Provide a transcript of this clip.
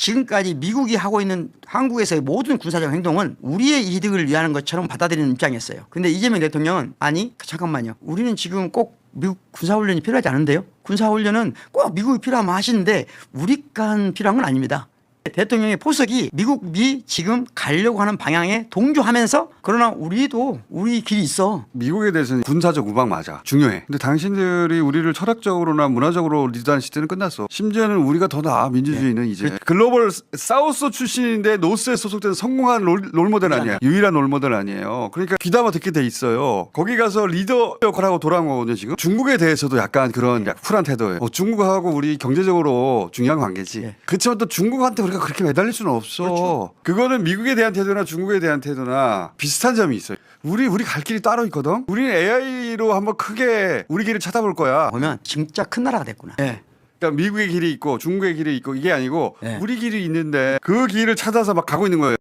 지금까지 미국이 하고 있는 한국에서의 모든 군사적 행동은 우리의 이득을 위하는 것처럼 받아들이는 입장이었어요. 근데 이재명 대통령은 아니 잠깐만요. 우리는 지금 꼭 미국 군사훈련이 필요하지 않은데요. 군사훈련은 꼭 미국이 필요하면 하시는데 우리 간 필요한 건 아닙니다. 대통령의 포석이 미국이 지금 가려고 하는 방향에 동조하면서 그러나 우리도 우리 길이 있어. 미국에 대해서는 군사적 우방 맞아. 중요해. 근데 당신들이 우리를 철학적으로나 문화적으로 리드하는 시대는 끝났어. 심지어는 우리가 더 나아 민주주의는 이제. 글로벌 사우스 출신인데 노스에 소속된 성공한 롤, 롤모델 아니야. 유일한 롤모델 아니에요. 그러니까 귀담아 듣게 돼 있어요. 거기 가서 리더 역할하고 돌아온 거거든요 지금. 중국에 대해서도 약간 그런 약 쿨한 태도예요. 어, 중국하고 우리 경제적으로 중요한 관계지. 예. 그렇지만 또 중국한테 우리가 그렇게 매달릴 수는 없어 그거는 미국에 대한 태도나 중국에 대한 태도나 비슷한 점이 있어요 우리 우리 갈 길이 따로 있거든. 우리는 AI로 한번 크게 우리 길을 찾아볼 거야. 보면 진짜 큰 나라가 됐구나. 예. 그러니까 미국의 길이 있고 중국의 길이 있고 이게 아니고 네. 우리 길이 있는데 그 길을 찾아서 막 가고 있는 거예요.